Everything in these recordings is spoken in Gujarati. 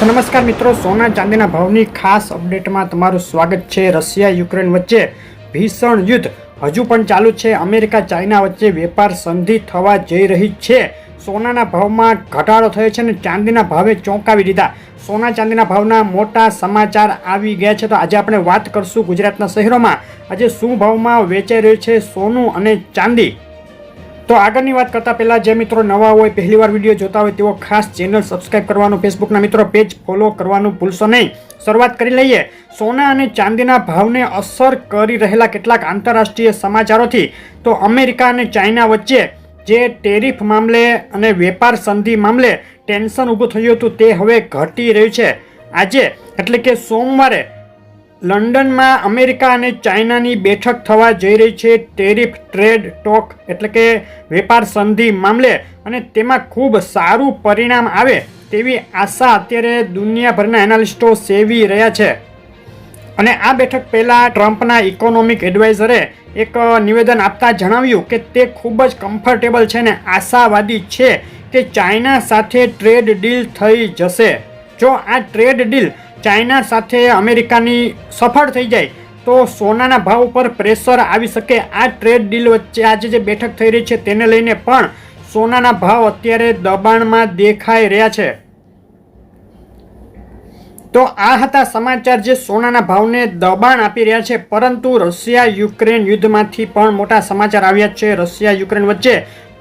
નમસ્કાર મિત્રો, સોના ચાંદીના ભાવની ખાસ અપડેટમાં તમારું સ્વાગત છે. રશિયા, યુક્રેન વચ્ચે ભીષણ યુદ્ધ હજુ પણ ચાલુ છે. અમેરિકા, ચાઇના વચ્ચે વેપાર સંધિ થવા જઈ રહી છે. સોનાના ભાવમાં ઘટાડો થયો છે અને ચાંદીના ભાવે ચોંકાવી દીધા. સોના ચાંદીના ભાવના મોટા સમાચાર આવી ગયા છે. તો આજે આપણે વાત કરશું ગુજરાતના શહેરોમાં. આજે શું ભાવમાં વેચાઈ રહ્યું છે સોનું અને ચાંદી? તો આગળની વાત કરતા પહેલાં જે મિત્રો નવા હોય, પહેલીવાર વીડિયો જોતા હોય તેઓ ખાસ ચેનલ સબસ્ક્રાઇબ કરવાનું, ફેસબુકના મિત્રો પેજ ફોલો કરવાનું ભૂલશો નહીં. શરૂઆત કરી લઈએ. સોના અને ચાંદીના ભાવને અસર કરી રહેલા કેટલાક આંતરરાષ્ટ્રીય સમાચારોથી. તો અમેરિકા અને ચાઇના વચ્ચે જે ટેરિફ મામલે અને વેપાર સંધિ મામલે ટેન્શન ઊભું થયું હતું, તે હવે ઘટી રહ્યું છે. આજે એટલે કે સોમવારે લંડનમાં અમેરિકા અને ચાઇનાની બેઠક થવા જઈ રહી છે. ટેરિફ ટ્રેડ ટોક એટલે કે વેપાર સંધિ મામલે અને તેમાં ખૂબ સારું પરિણામ આવે તેવી આશા અત્યારે દુનિયાભરના એનાલિસ્ટો સેવી રહ્યા છે. અને આ બેઠક પહેલાં ટ્રમ્પના ઇકોનોમિક એડવાઇઝરે એક નિવેદન આપતા જણાવ્યું કે તે ખૂબ જ કમ્ફર્ટેબલ છે ને આશાવાદી છે કે ચાઇના સાથે ટ્રેડ ડીલ થઈ જશે. જો આ ટ્રેડ ડીલ ચાઇના સાથે અમેરિકાની સફળ થઈ જાય, તો સોનાના ભાવ ઉપર પ્રેશર આવી શકે. આ ટ્રેડ ડીલ વચ્ચે આજે જે બેઠક થઈ રહી છે તેને લઈને પણ સોનાના ભાવ અત્યારે દબાણમાં દેખાઈ રહ્યા છે. તો આ હતા સમાચાર જે સોનાના ભાવને દબાણ આપી રહ્યા છે. પરંતુ રશિયા યુક્રેન યુદ્ધમાંથી પણ મોટા સમાચાર આવ્યા છે. રશિયા યુક્રેન વચ્ચે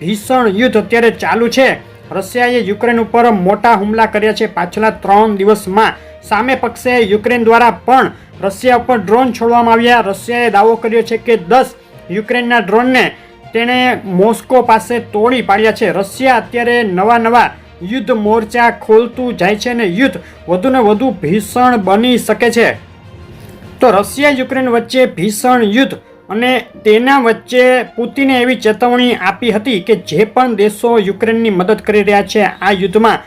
ભીષણ યુદ્ધ અત્યારે ચાલુ છે. રશિયાએ યુક્રેન ઉપર મોટા હુમલા કર્યા છે. પાછલા ત્રણ દિવસમાં સામે પક્ષે યુક્રેન દ્વારા પણ રશિયા ઉપર ડ્રોન છોડવામાં આવ્યા. રશિયાએ દાવો કર્યો છે કે દસ યુક્રેનના ડ્રોનને તેણે મોસ્કો પાસે તોડી પાડ્યા છે. રશિયા અત્યારે નવા નવા યુદ્ધ મોરચા ખોલતું જાય છે અને યુદ્ધ વધુને વધુ ભીષણ બની શકે છે. તો રશિયા યુક્રેન વચ્ચે ભીષણ યુદ્ધ અને તેના વચ્ચે પુતિને એવી ચેતવણી આપી હતી કે જે પણ દેશો યુક્રેનની મદદ કરી રહ્યા છે આ યુદ્ધમાં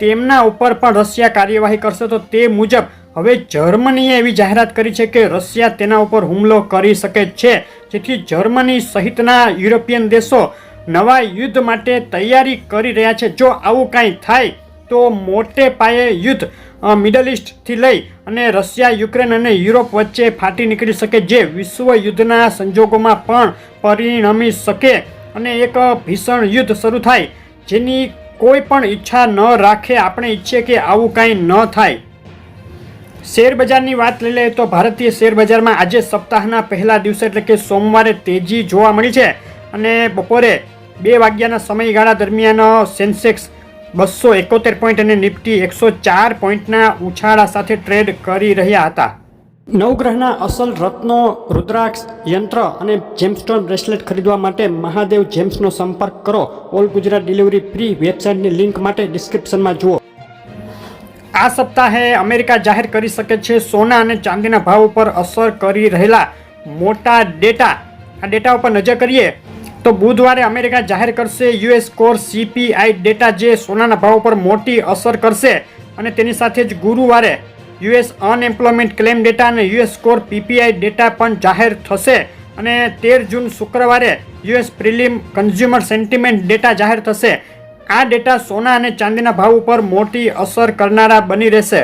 તેમના ઉપર પણ રશિયા કાર્યવાહી કરશે તો તે મુજબ હવે જર્મનીએ એવી જાહેરાત કરી છે કે રશિયા તેના ઉપર હુમલો કરી શકે છે. જેથી જર્મની સહિતના યુરોપિયન દેશો નવા યુદ્ધ માટે તૈયારી કરી રહ્યા છે. જો આવું કાંઈ થાય તો મોટે પાયે યુદ્ધ મિડલ ઇસ્ટથી લઈ અને રશિયા, યુક્રેન અને યુરોપ વચ્ચે ફાટી નીકળી શકે જે વિશ્વ યુદ્ધના સંજોગોમાં પણ પરિણમી શકે અને એક ભીષણ યુદ્ધ શરૂ થાય. જેની કોઈ પણ ઈચ્છા ન રાખે, આપણે ઈચ્છીએ કે આવું કાંઈ ન થાય. શેરબજારની વાત લઈ લઈએ તો ભારતીય શેરબજારમાં આજે સપ્તાહના પહેલા દિવસે, એટલે કે સોમવારે તેજી જોવા મળી છે. અને બપોરે બે વાગ્યાના સમયગાળા દરમિયાન સેન્સેક્સ બસો એકોતેર પોઈન્ટ અને નિફ્ટી એકસો ચાર પોઈન્ટના ઉછાળા સાથે ટ્રેડ કરી રહ્યા હતા. નવગ્રહના અસલ રત્નો, રુદ્રાક્ષ, યંત્ર અને જેમ્સસ્ટોન બ્રેસલેટ ખરીદવા માટે મહાદેવ જેમ્સનો સંપર્ક કરો. ઓલ ગુજરાત ડિલિવરી ફ્રી વેબસાઇટની લિંક માટે ડિસ્ક્રિપ્શનમાં જુઓ. આ સપ્તાહે અમેરિકા જાહેર કરી શકે છે સોના અને ચાંદીના ભાવ ઉપર અસર કરી રહેલા મોટા ડેટા. આ ડેટા ઉપર નજર કરીએ તો બુધવારે અમેરિકા જાહેર કરશે યુએસ કોર સીપીઆઈ ડેટા જે સોનાના ભાવ પર મોટી અસર કરશે અને તેની સાથે જ ગુરુવારે યુએસ અનએમ્પ્લોયમેન્ટ ક્લેમ ડેટા અને યુએસ કોર પીપીઆઈ ડેટા પણ જાહેર થશે અને તેર જૂન શુક્રવારે US prelim consumer sentiment data જાહેર થશે. આ ડેટા સોના અને ચાંદીના ભાવ ઉપર મોટી અસર કરનારા બની રહેશે.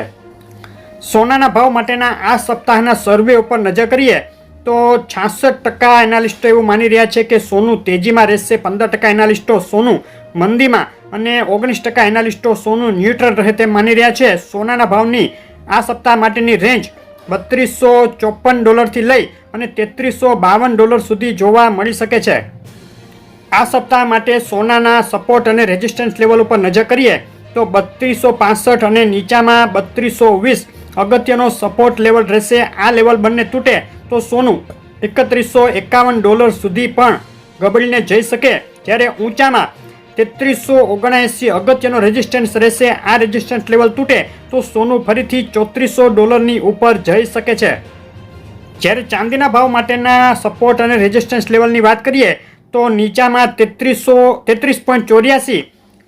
સોનાના ભાવ માટેના આ સપ્તાહના સર્વે ઉપર નજર કરીએ તો છાસઠ ટકા એનાલિસ્ટો એવું માની રહ્યા છે કે સોનું તેજીમાં રહેશે. પંદર ટકા એનાલિસ્ટો સોનું મંદીમાં અને ઓગણીસ ટકા એનાલિસ્ટો સોનું ન્યુટ્રલ રહે તેમ માની રહ્યા છે. સોનાના ભાવની આ સપ્તાહ માટેની રેન્જ બત્રીસો ચોપન ડોલરથી લઈ અને તેત્રીસો બાવન ડોલર સુધી જોવા મળી શકે છે. આ સપ્તાહ માટે સોનાના સપોર્ટ અને રેઝિસ્ટન્સ લેવલ ઉપર નજર કરીએ તો બત્રીસો પાસઠ અને નીચામાં બત્રીસો વીસ અગત્યનો સપોર્ટ લેવલ રહેશે. આ લેવલ બંને તૂટે તો સોનું એકત્રીસો એકાવન ડોલર સુધી પણ ગબડીને જઈ શકે. જ્યારે ઊંચામાં તેત્રીસો ઓગણએંસી અગત્યનો રેઝિસ્ટન્સ રહેશે. આ રેઝિસ્ટન્સ લેવલ તૂટે તો સોનું ફરીથી ચોત્રીસો ડોલરની ઉપર જઈ શકે છે. જ્યારે ચાંદીના ભાવ માટેના સપોર્ટ અને રેઝિસ્ટન્સ લેવલની વાત કરીએ તો નીચામાં તેત્રીસો, તેત્રીસ પોઈન્ટ ચોર્યાસી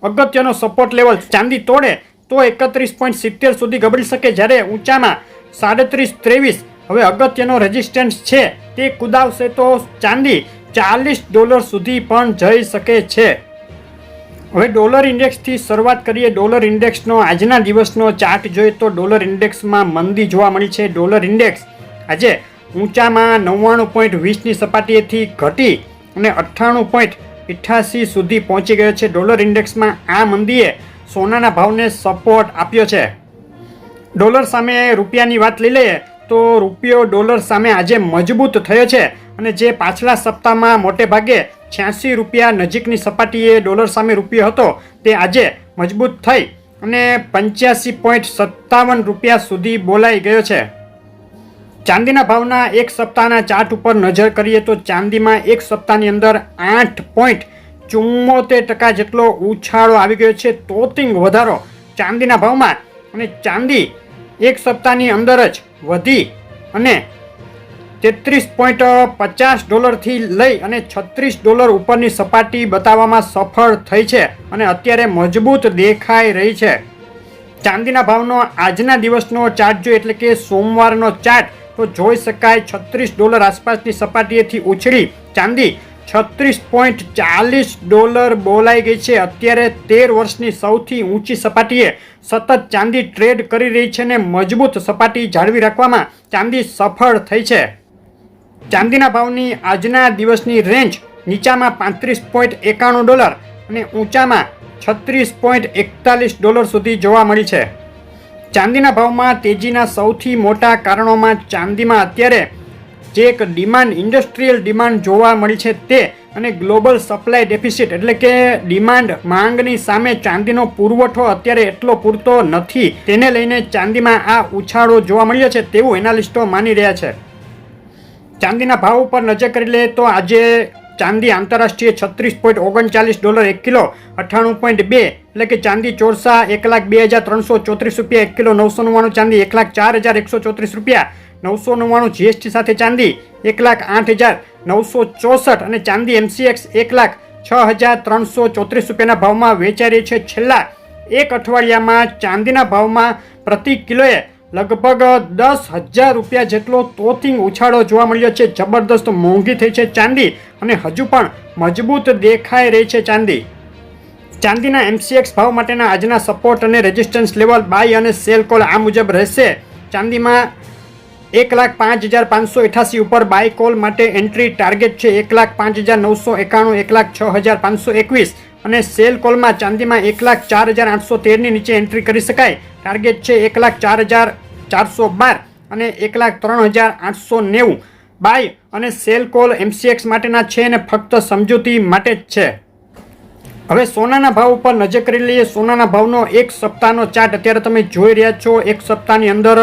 અગત્યનો સપોર્ટ લેવલ ચાંદી તોડે તો એકત્રીસ પોઈન્ટ સિત્તેર સુધી ગબડી શકે. જ્યારે ઊંચામાં સાડત્રીસ ત્રેવીસ હવે અગત્યનો રેઝિસ્ટન્સ છે તે કુદાવશે તો ચાંદી ચાલીસ ડોલર સુધી પણ જઈ શકે છે. હવે ડોલર ઇન્ડેક્સથી શરૂઆત કરીએ. ડોલર ઇન્ડેક્સનો આજના દિવસનો ચાર્ટ જોઈએ તો ડોલર ઇન્ડેક્સમાં મંદી જોવા મળી છે. ડોલર ઇન્ડેક્સ આજે ઊંચામાં નવ્વાણું પોઈન્ટ વીસની સપાટીએથી ઘટી અને અઠ્ઠાણું પોઈન્ટ ઇઠ્યાસી સુધી પહોંચી ગયો છે. ડોલર ઇન્ડેક્સમાં આ મંદીએ સોનાના ભાવને સપોર્ટ આપ્યો છે. ડોલર સામે રૂપિયાની વાત લઈ લઈએ તો રૂપિયો ડોલર સામે આજે મજબૂત થયો છે અને જે પાછલા સપ્તાહમાં મોટે ભાગે છ્યાસી રૂપિયા નજીકની સપાટીએ ડોલર સામે રૂપિયો હતો. તે આજે મજબૂત થઈ અને પંચ્યાસી પોઈન્ટ સત્તાવન રૂપિયા સુધી બોલાઈ ગયો છે. ચાંદીના ભાવના એક સપ્તાહના ચાર્ટ ઉપર નજર કરીએ તો ચાંદીમાં એક સપ્તાહની અંદર આઠ પોઈન્ટ ચુમ્મોતેર ટકા જેટલો ઉછાળો આવી ગયો છે. તોતિંગ વધારો ચાંદીના ભાવમાં અને ચાંદી એક સપ્તાહની અંદર જ વધી અને તેત્રીસ પોઈન્ટ પચાસ ડોલરથી લઈ અને છત્રીસ ડોલર ઉપરની સપાટી બતાવવામાં સફળ થઈ છે અને અત્યારે મજબૂત દેખાઈ રહી છે. ચાંદીના ભાવનો આજના દિવસનો ચાર્ટ જો એટલે કે સોમવારનો ચાર્ટ, તો જોઈ શકાય છત્રીસ ડોલર આસપાસની સપાટીએથી ઉછળી. ચાંદી છત્રીસ પોઈન્ટ ચાલીસ ડોલર બોલાઈ ગઈ છે. અત્યારે તેર વર્ષની સૌથી ઊંચી સપાટીએ સતત ચાંદી ટ્રેડ કરી રહી છે અને મજબૂત સપાટી જાળવી રાખવામાં ચાંદી સફળ થઈ છે. ચાંદીના ભાવની આજના દિવસની રેન્જ નીચામાં પાંત્રીસ પોઈન્ટ એકાણું ડોલર અને ઊંચામાં છત્રીસ પોઈન્ટ એકતાલીસ ડોલર સુધી જોવા મળી છે. ચાંદીના ભાવમાં તેજીના સૌથી મોટા કારણોમાં ચાંદીમાં અત્યારે જે એક ડિમાન્ડ, ઇન્ડસ્ટ્રીયલ ડિમાન્ડ જોવા મળી છે તે અને ગ્લોબલ સપ્લાય ડેફિસિટ એટલે કે ડિમાન્ડ માંગની સામે ચાંદીનો પુરવઠો અત્યારે એટલો પૂરતો નથી. તેને લઈને ચાંદીમાં આ ઉછાળો જોવા મળ્યો છે તેવું એનાલિસ્ટો માની રહ્યા છે. ચાંદીના ભાવ ઉપર નજર કરી લઈએ તો આજે ચાંદી આંતરરાષ્ટ્રીય છત્રીસ પોઈન્ટ ઓગણચાલીસ ડોલર એક કિલો, અઠ્ઠાણું પોઈન્ટ બે, એટલે કે ચાંદી ચોરસા એક લાખ બે હજાર ત્રણસો ચોત્રીસ રૂપિયા એક કિલો, નવસો નવ્વાણું ચાંદી એક લાખ ચાર હજાર એકસો ચોત્રીસ રૂપિયા, નવસો નવ્વાણું જીએસટી સાથે ચાંદી એક લાખ આઠ હજાર નવસો ચોસઠ અને ચાંદી એમસીએક્સ એક લાખ છ હજાર ત્રણસો ચોત્રીસ રૂપિયાના ભાવમાં વેચાઈ રહી છે છેલ્લા એક અઠવાડિયામાં ચાંદીના ભાવમાં પ્રતિ કિલોએ લગભગ દસ હજાર રૂપિયા જેટલો તોથિંગ ઉછાળો જોવા મળ્યો છે. જબરદસ્ત મોંઘી થઈ છે ચાંદી અને હજુ પણ મજબૂત દેખાઈ રહી છે ચાંદી. ચાંદીના એમસીએક્સ ભાવ માટેના આજના સપોર્ટ અને રેઝિસ્ટન્સ લેવલ બાય અને સેલ કોલ આ મુજબ રહેશે. ચાંદીમાં એક લાખ પાંચ હજાર પાંચસો અઠાસી ઉપર બાય કોલ માટે એન્ટ્રી ટાર્ગેટ છે એક લાખ પાંચ હજાર નવસો એકાણું, એક લાખ છ હજાર પાંચસો એકવીસ અને સેલ કોલમાં ચાંદીમાં એક લાખ ચાર હજાર આઠસો તેરની નીચે એન્ટ્રી કરી શકાય. ટાર્ગેટ છે એક લાખ ચાર હજાર ચારસો બાર અને એક લાખ ત્રણ હજાર આઠસો નેવું. બાય અને સેલ કોલ એમસીએક્સ માટેના છે અને ફક્ત સમજૂતી માટે જ છે. હવે સોનાના ભાવ ઉપર નજર કરી લઈએ. સોનાના ભાવનો એક સપ્તાહનો ચાર્ટ અત્યારે તમે જોઈ રહ્યા છો. એક સપ્તાહની અંદર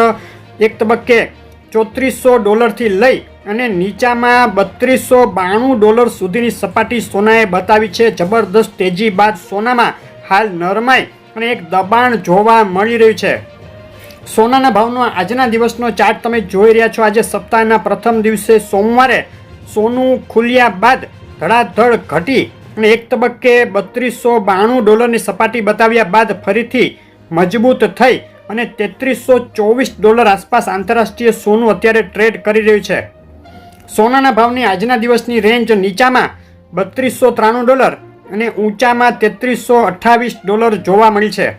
એક તબક્કે ચોત્રીસો ડોલરથી લઈ અને નીચામાં બત્રીસો બાણું ડોલર સુધીની સપાટી સોનાએ બતાવી છે. જબરદસ્ત તેજી બાદ સોનામાં હાલ નરમાઈ અને એક દબાણ જોવા મળી રહ્યું છે. સોનાના ભાવનો આજના દિવસનો ચાર્ટ તમે જોઈ રહ્યા છો. આજે સપ્તાહના પ્રથમ દિવસે સોમવારે સોનું ખુલ્યા બાદ ધડાધડ ઘટી અને એક તબક્કે બત્રીસો બાણું ડોલરની સપાટી બતાવ્યા બાદ ફરીથી મજબૂત થઈ અને તેત્રીસો ચોવીસ ડોલર આસપાસ આંતરરાષ્ટ્રીય સોનું અત્યારે ટ્રેડ કરી રહ્યું છે. સોનાના ભાવની આજના દિવસની રેન્જ નીચામાં બત્રીસો ત્રાણું ડોલર અને ઊંચામાં તેત્રીસો અઠ્ઠાવીસ ડોલર જોવા મળી છે.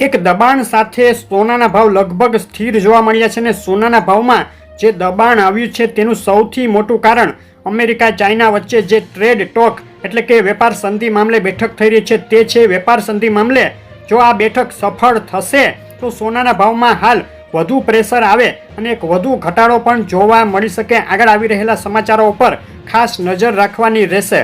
એક દબાણ સાથે સોનાના ભાવ લગભગ સ્થિર જોવા મળ્યા છે અને સોનાના ભાવમાં જે દબાણ આવ્યું છે તેનું સૌથી મોટું કારણ અમેરિકા, ચાઇના વચ્ચે જે ટ્રેડ ટોક એટલે કે વેપાર સંધિ મામલે બેઠક થઈ રહી છે તે છે વેપાર સંધિ મામલે જો આ બેઠક સફળ થશે તો સોનાના ભાવમાં હાલ વધુ પ્રેશર આવે અને એક વધુ ઘટાડો પણ જોવા મળી શકે. આગળ આવી રહેલા સમાચારો ઉપર ખાસ નજર રાખવાની રહેશે.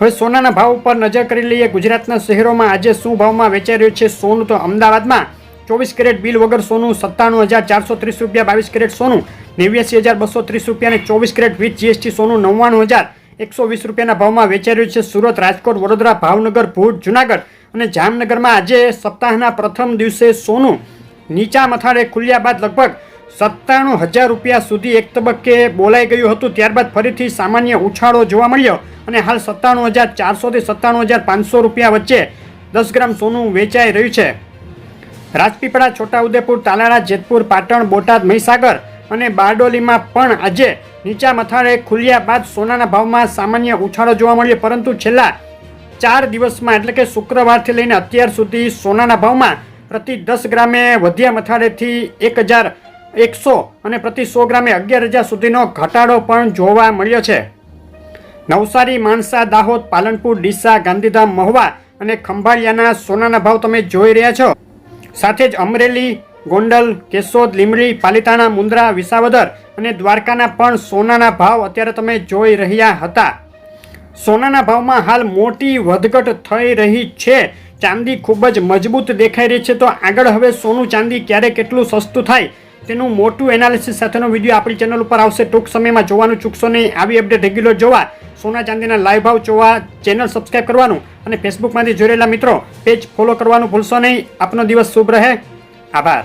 હવે સોનાના ભાવ ઉપર નજર કરી લઈએ ગુજરાતના શહેરોમાં આજે શું ભાવમાં વેચાઈ રહ્યું છે સોનું? તો અમદાવાદમાં ચોવીસ કેરેટ બિલ વગર સોનું સત્તાણું હજાર ચારસો ત્રીસ રૂપિયા, બાવીસ કેરેટ સોનું નેવ્યાસી હજાર બસો ત્રીસ રૂપિયા અને ચોવીસ કેરેટ વિથ જીએસટી સોનું નવ્વાણું હજાર એકસો વીસ રૂપિયાના ભાવમાં વેચાઈ રહ્યું છે સુરત, રાજકોટ, વડોદરા, ભાવનગર, ભુજ, જુનાગઢ અને જામનગરમાં આજે સપ્તાહના પ્રથમ દિવસે સોનું નીચા મથાળે ખુલ્યા બાદ લગભગ સત્તાણું હજાર રૂપિયા સુધી એક તબક્કે બોલાઈ ગયું હતું. ત્યારબાદ ફરીથી સામાન્ય ઉછાળો જોવા મળ્યો અને હાલ સત્તાણું હજાર ચારસોથી સત્તાણું હજાર પાંચસો રૂપિયા વચ્ચે દસ ગ્રામ સોનું વેચાઈ રહ્યું છે. રાજપીપળા, છોટાઉદેપુર, તાલાળા, જેતપુર, પાટણ, બોટાદ, મહીસાગર અને બારડોલીમાં પણ આજે નીચા મથાળે ખુલ્યા બાદ સોનાના ભાવમાં સામાન્ય ઉછાળો જોવા મળ્યો. પરંતુ છેલ્લા ચાર દિવસમાં, એટલે કે શુક્રવારથી લઈને અત્યાર સુધી સોનાના ભાવમાં પ્રતિ દસ ગ્રામે વધ્યા મથાળેથી એક હજાર એકસો અને પ્રતિ સો ગ્રામે અગિયાર હજાર સુધીનો ઘટાડો પણ જોવા મળ્યો છે. નવસારી માણસા દાહોદ, પાલનપુર, ડીસા, ગાંધીધામ, મહુવા અને ખંભાળિયાના સોનાના ભાવ તમે જોઈ રહ્યા છો. સાથે જ અમરેલી, ગોંડલ, કેશોદ લીમડી પાલિતાણા, મુન્દ્રા, વિસાવદર અને દ્વારકાના પણ સોનાના ભાવ અત્યારે તમે જોઈ રહ્યા હતા. સોનાના ભાવમાં હાલ મોટી વધઘટ થઈ રહી છે. ચાંદી ખૂબ જ મજબૂત દેખાઈ રહી છે. તો આગળ હવે સોનું ચાંદી ક્યારે કેટલું સસ્તું થાય તેનું મોટું એનાલિસિસ સાથેનો વીડિયો આપણી ચેનલ ઉપર આવશે. ટૂંક સમયમાં જોવાનું ચૂકશો નહીં. આવી અપડેટ રેગ્યુલર જોવા, સોના ચાંદીના લાઈવ ભાવ જોવા ચેનલ સબસ્ક્રાઈબ કરવાનું અને ફેસબુકમાંથી રહેલા મિત્રો પેજ ફોલો કરવાનું ભૂલશો નહીં. આપનો દિવસ શુભ રહે. આભાર.